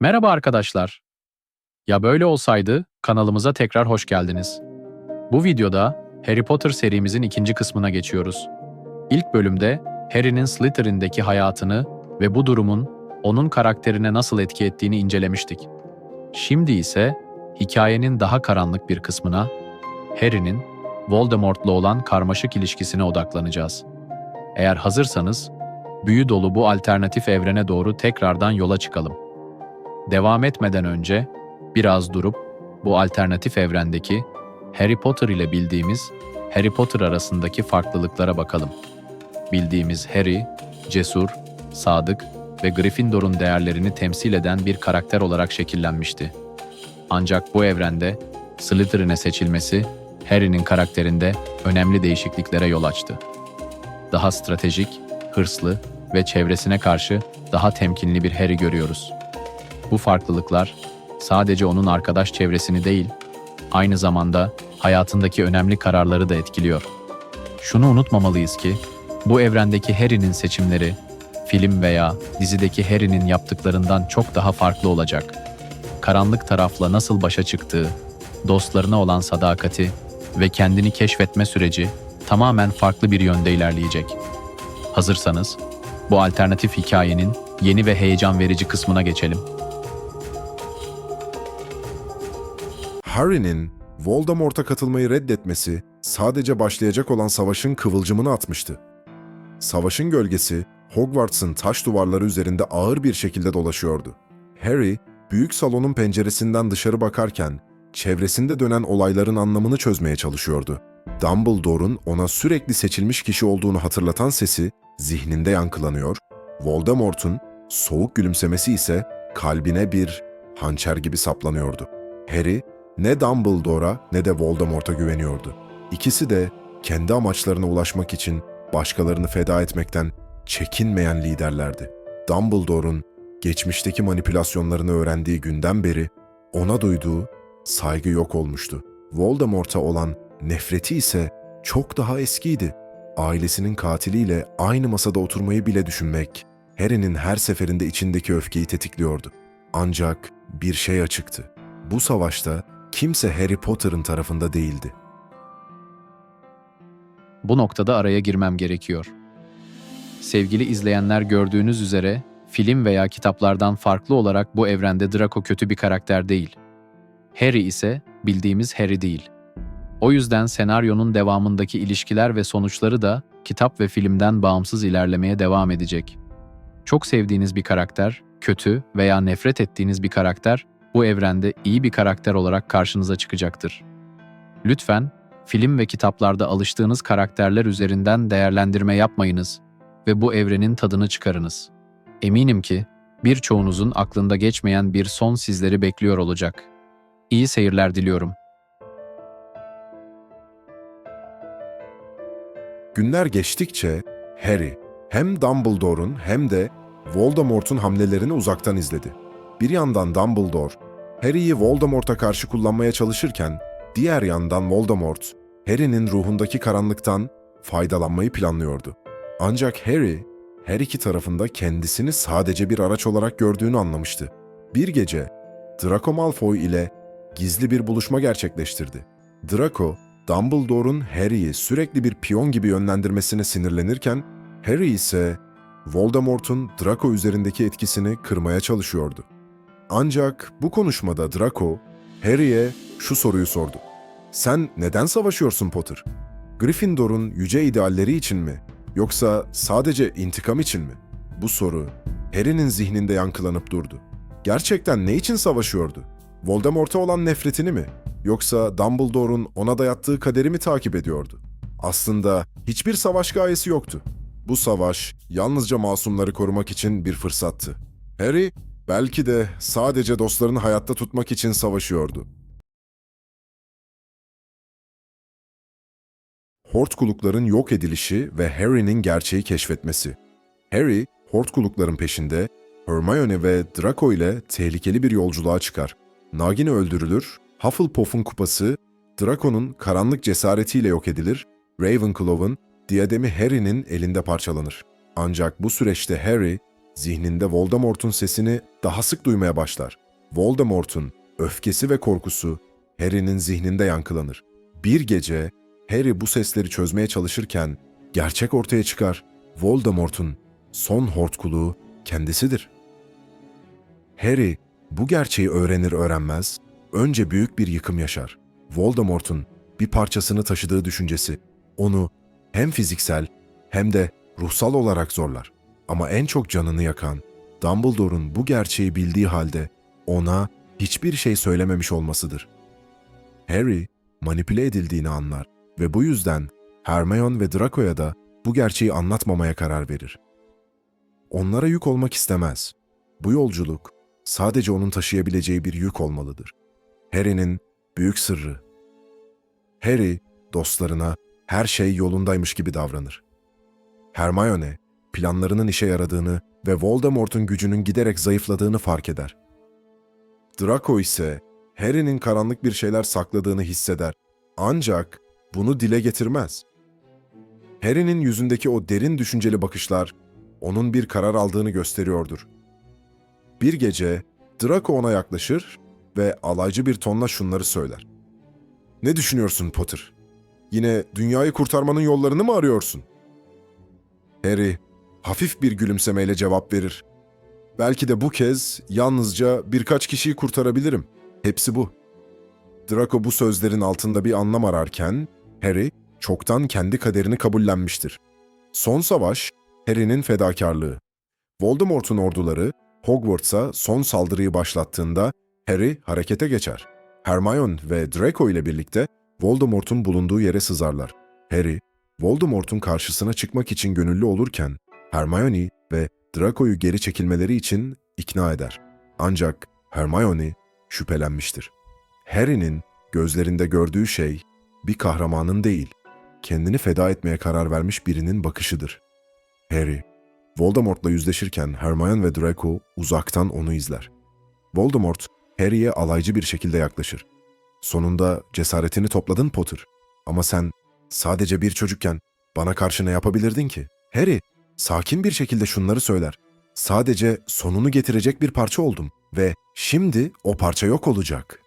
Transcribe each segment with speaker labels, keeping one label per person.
Speaker 1: Merhaba arkadaşlar. Ya böyle olsaydı kanalımıza tekrar hoş geldiniz. Bu videoda Harry Potter serimizin ikinci kısmına geçiyoruz. İlk bölümde Harry'nin Slytherin'deki hayatını ve bu durumun onun karakterine nasıl etki ettiğini incelemiştik. Şimdi ise hikayenin daha karanlık bir kısmına Harry'nin Voldemort'la olan karmaşık ilişkisine odaklanacağız. Eğer hazırsanız büyü dolu bu alternatif evrene doğru tekrardan yola çıkalım. Devam etmeden önce biraz durup bu alternatif evrendeki Harry Potter ile bildiğimiz Harry Potter arasındaki farklılıklara bakalım. Bildiğimiz Harry, cesur, sadık ve Gryffindor'un değerlerini temsil eden bir karakter olarak şekillenmişti. Ancak bu evrende Slytherin'e seçilmesi Harry'nin karakterinde önemli değişikliklere yol açtı. Daha stratejik, hırslı ve çevresine karşı daha temkinli bir Harry görüyoruz. Bu farklılıklar sadece onun arkadaş çevresini değil, aynı zamanda hayatındaki önemli kararları da etkiliyor. Şunu unutmamalıyız ki, bu evrendeki Harry'nin seçimleri, film veya dizideki Harry'nin yaptıklarından çok daha farklı olacak. Karanlık tarafla nasıl başa çıktığı, dostlarına olan sadakati ve kendini keşfetme süreci tamamen farklı bir yönde ilerleyecek. Hazırsanız, bu alternatif hikayenin yeni ve heyecan verici kısmına geçelim.
Speaker 2: Harry'nin Voldemort'a katılmayı reddetmesi sadece başlayacak olan savaşın kıvılcımını atmıştı. Savaşın gölgesi Hogwarts'ın taş duvarları üzerinde ağır bir şekilde dolaşıyordu. Harry, büyük salonun penceresinden dışarı bakarken çevresinde dönen olayların anlamını çözmeye çalışıyordu. Dumbledore'un ona sürekli seçilmiş kişi olduğunu hatırlatan sesi zihninde yankılanıyor, Voldemort'un soğuk gülümsemesi ise kalbine bir hançer gibi saplanıyordu. Harry, ne Dumbledore'a ne de Voldemort'a güveniyordu. İkisi de kendi amaçlarına ulaşmak için başkalarını feda etmekten çekinmeyen liderlerdi. Dumbledore'un geçmişteki manipülasyonlarını öğrendiği günden beri ona duyduğu saygı yok olmuştu. Voldemort'a olan nefreti ise çok daha eskiydi. Ailesinin katiliyle aynı masada oturmayı bile düşünmek, Harry'nin her seferinde içindeki öfkeyi tetikliyordu. Ancak bir şey açıktı. Bu savaşta kimse Harry Potter'ın tarafında değildi.
Speaker 1: Bu noktada araya girmem gerekiyor. Sevgili izleyenler gördüğünüz üzere film veya kitaplardan farklı olarak bu evrende Draco kötü bir karakter değil. Harry ise bildiğimiz Harry değil. O yüzden senaryonun devamındaki ilişkiler ve sonuçları da kitap ve filmden bağımsız ilerlemeye devam edecek. Çok sevdiğiniz bir karakter, kötü veya nefret ettiğiniz bir karakter bu evrende iyi bir karakter olarak karşınıza çıkacaktır. Lütfen film ve kitaplarda alıştığınız karakterler üzerinden değerlendirme yapmayınız ve bu evrenin tadını çıkarınız. Eminim ki birçoğunuzun aklında geçmeyen bir son sizleri bekliyor olacak. İyi seyirler diliyorum.
Speaker 2: Günler geçtikçe Harry hem Dumbledore'un hem de Voldemort'un hamlelerini uzaktan izledi. Bir yandan Dumbledore, Harry'yi Voldemort'a karşı kullanmaya çalışırken, diğer yandan Voldemort, Harry'nin ruhundaki karanlıktan faydalanmayı planlıyordu. Ancak Harry, her iki tarafında kendisini sadece bir araç olarak gördüğünü anlamıştı. Bir gece Draco Malfoy ile gizli bir buluşma gerçekleştirdi. Draco, Dumbledore'un Harry'i sürekli bir piyon gibi yönlendirmesine sinirlenirken, Harry ise Voldemort'un Draco üzerindeki etkisini kırmaya çalışıyordu. Ancak bu konuşmada Draco, Harry'e şu soruyu sordu. Sen neden savaşıyorsun Potter? Gryffindor'un yüce idealleri için mi? Yoksa sadece intikam için mi? Bu soru Harry'nin zihninde yankılanıp durdu. Gerçekten ne için savaşıyordu? Voldemort'a olan nefretini mi? Yoksa Dumbledore'un ona dayattığı kaderi mi takip ediyordu? Aslında hiçbir savaş gayesi yoktu. Bu savaş yalnızca masumları korumak için bir fırsattı. Harry belki de sadece dostlarını hayatta tutmak için savaşıyordu. Hortkulukların yok edilişi ve Harry'nin gerçeği keşfetmesi. Harry, Hortkulukların peşinde Hermione ve Draco ile tehlikeli bir yolculuğa çıkar. Nagini öldürülür, Hufflepuff'un kupası Draco'nun karanlık cesaretiyle yok edilir, Ravenclaw'ın diyademi Harry'nin elinde parçalanır. Ancak bu süreçte Harry, zihninde Voldemort'un sesini daha sık duymaya başlar. Voldemort'un öfkesi ve korkusu Harry'nin zihninde yankılanır. Bir gece Harry bu sesleri çözmeye çalışırken gerçek ortaya çıkar. Voldemort'un son hortkuluğu kendisidir. Harry bu gerçeği öğrenir öğrenmez önce büyük bir yıkım yaşar. Voldemort'un bir parçasını taşıdığı düşüncesi onu hem fiziksel hem de ruhsal olarak zorlar. Ama en çok canını yakan Dumbledore'un bu gerçeği bildiği halde ona hiçbir şey söylememiş olmasıdır. Harry manipüle edildiğini anlar ve bu yüzden Hermione ve Draco'ya da bu gerçeği anlatmamaya karar verir. Onlara yük olmak istemez. Bu yolculuk sadece onun taşıyabileceği bir yük olmalıdır. Harry'nin büyük sırrı. Harry dostlarına her şey yolundaymış gibi davranır. Hermione planlarının işe yaradığını ve Voldemort'un gücünün giderek zayıfladığını fark eder. Draco ise Harry'nin karanlık bir şeyler sakladığını hisseder. Ancak bunu dile getirmez. Harry'nin yüzündeki o derin düşünceli bakışlar onun bir karar aldığını gösteriyordur. Bir gece Draco ona yaklaşır ve alaycı bir tonla şunları söyler. Ne düşünüyorsun Potter? Yine dünyayı kurtarmanın yollarını mı arıyorsun? Harry hafif bir gülümsemeyle cevap verir. Belki de bu kez yalnızca birkaç kişiyi kurtarabilirim. Hepsi bu. Draco bu sözlerin altında bir anlam ararken Harry çoktan kendi kaderini kabullenmiştir. Son savaş Harry'nin fedakarlığı. Voldemort'un orduları Hogwarts'a son saldırıyı başlattığında Harry harekete geçer. Hermione ve Draco ile birlikte Voldemort'un bulunduğu yere sızarlar. Harry, Voldemort'un karşısına çıkmak için gönüllü olurken Hermione ve Draco'yu geri çekilmeleri için ikna eder. Ancak Hermione şüphelenmiştir. Harry'nin gözlerinde gördüğü şey bir kahramanın değil, kendini feda etmeye karar vermiş birinin bakışıdır. Harry, Voldemort'la yüzleşirken Hermione ve Draco uzaktan onu izler. Voldemort, Harry'e alaycı bir şekilde yaklaşır. Sonunda cesaretini topladın Potter. Ama sen sadece bir çocukken bana karşı ne yapabilirdin ki? Harry, sakin bir şekilde şunları söyler. Sadece sonunu getirecek bir parça oldum ve şimdi o parça yok olacak.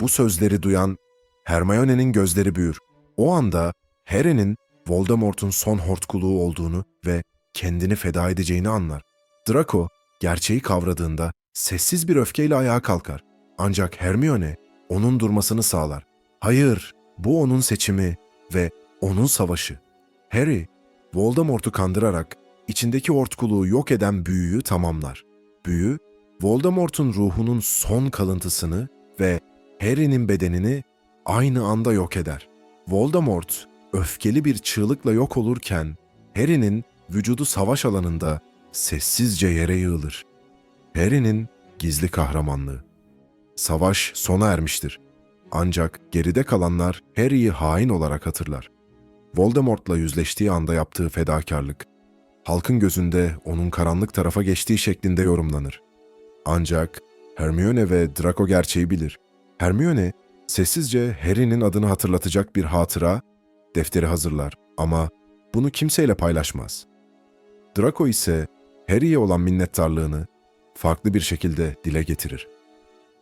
Speaker 2: Bu sözleri duyan Hermione'nin gözleri büyür. O anda Harry'nin Voldemort'un son hortkuluğu olduğunu ve kendini feda edeceğini anlar. Draco gerçeği kavradığında sessiz bir öfkeyle ayağa kalkar. Ancak Hermione onun durmasını sağlar. Hayır, bu onun seçimi ve onun savaşı. Harry, Voldemort'u kandırarak içindeki hortkuluğu yok eden büyüyü tamamlar. Büyü, Voldemort'un ruhunun son kalıntısını ve Harry'nin bedenini aynı anda yok eder. Voldemort öfkeli bir çığlıkla yok olurken Harry'nin vücudu savaş alanında sessizce yere yığılır. Harry'nin gizli kahramanlığı. Savaş sona ermiştir. Ancak geride kalanlar Harry'i hain olarak hatırlar. Voldemort'la yüzleştiği anda yaptığı fedakarlık, halkın gözünde onun karanlık tarafa geçtiği şeklinde yorumlanır. Ancak Hermione ve Draco gerçeği bilir. Hermione sessizce Harry'nin adını hatırlatacak bir hatıra defteri hazırlar ama bunu kimseyle paylaşmaz. Draco ise Harry'e olan minnettarlığını farklı bir şekilde dile getirir.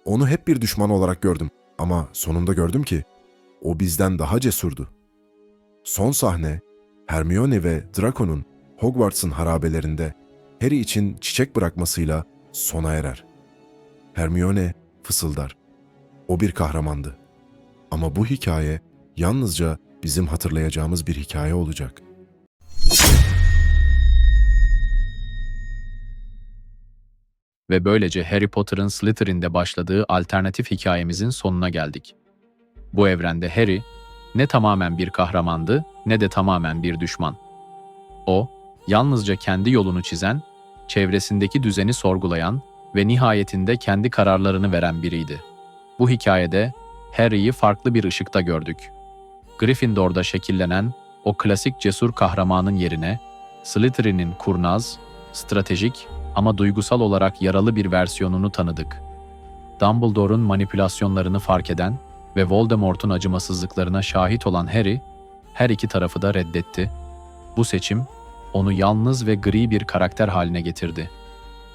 Speaker 2: Onu hep bir düşman olarak gördüm ama sonunda gördüm ki o bizden daha cesurdu. Son sahne Hermione ve Draco'nun Hogwarts'ın harabelerinde Harry için çiçek bırakmasıyla sona erer. Hermione fısıldar. O bir kahramandı. Ama bu hikaye yalnızca bizim hatırlayacağımız bir hikaye olacak.
Speaker 1: Ve böylece Harry Potter'ın Slytherin'de başladığı alternatif hikayemizin sonuna geldik. Bu evrende Harry ne tamamen bir kahramandı ne de tamamen bir düşman. O, yalnızca kendi yolunu çizen, çevresindeki düzeni sorgulayan ve nihayetinde kendi kararlarını veren biriydi. Bu hikayede Harry'i farklı bir ışıkta gördük. Gryffindor'da şekillenen o klasik cesur kahramanın yerine Slytherin'in kurnaz, stratejik ama duygusal olarak yaralı bir versiyonunu tanıdık. Dumbledore'un manipülasyonlarını fark eden ve Voldemort'un acımasızlıklarına şahit olan Harry, her iki tarafı da reddetti. Bu seçim, onu yalnız ve gri bir karakter haline getirdi.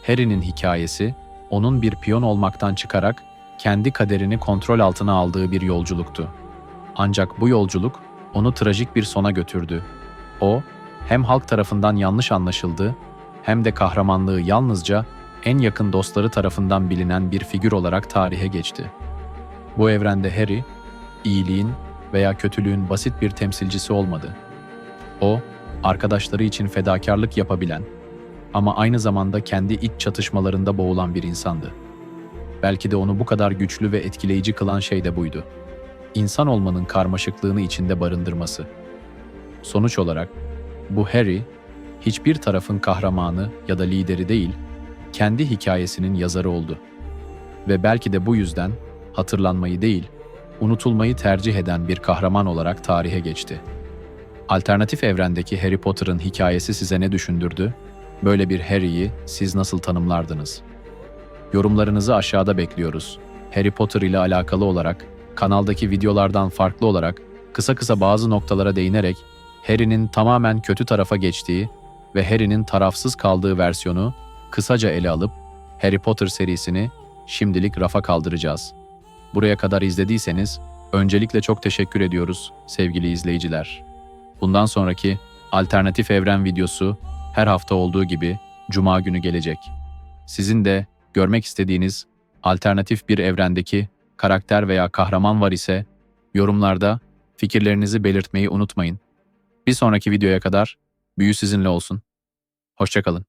Speaker 1: Harry'nin hikayesi, onun bir piyon olmaktan çıkarak kendi kaderini kontrol altına aldığı bir yolculuktu. Ancak bu yolculuk onu trajik bir sona götürdü. O, hem halk tarafından yanlış anlaşıldı, hem de kahramanlığı yalnızca en yakın dostları tarafından bilinen bir figür olarak tarihe geçti. Bu evrende Harry, iyiliğin veya kötülüğün basit bir temsilcisi olmadı. O, arkadaşları için fedakarlık yapabilen ama aynı zamanda kendi iç çatışmalarında boğulan bir insandı. Belki de onu bu kadar güçlü ve etkileyici kılan şey de buydu. İnsan olmanın karmaşıklığını içinde barındırması. Sonuç olarak bu Harry, hiçbir tarafın kahramanı ya da lideri değil, kendi hikayesinin yazarı oldu. Ve belki de bu yüzden hatırlanmayı değil, unutulmayı tercih eden bir kahraman olarak tarihe geçti. Alternatif evrendeki Harry Potter'ın hikayesi size ne düşündürdü? Böyle bir Harry'yi siz nasıl tanımlardınız? Yorumlarınızı aşağıda bekliyoruz. Harry Potter ile alakalı olarak, kanaldaki videolardan farklı olarak, kısa kısa bazı noktalara değinerek, Harry'nin tamamen kötü tarafa geçtiği ve Harry'nin tarafsız kaldığı versiyonu kısaca ele alıp, Harry Potter serisini şimdilik rafa kaldıracağız. Buraya kadar izlediyseniz, öncelikle çok teşekkür ediyoruz sevgili izleyiciler. Bundan sonraki alternatif evren videosu her hafta olduğu gibi cuma günü gelecek. Sizin de görmek istediğiniz alternatif bir evrendeki karakter veya kahraman var ise yorumlarda fikirlerinizi belirtmeyi unutmayın. Bir sonraki videoya kadar büyü sizinle olsun. Hoşçakalın.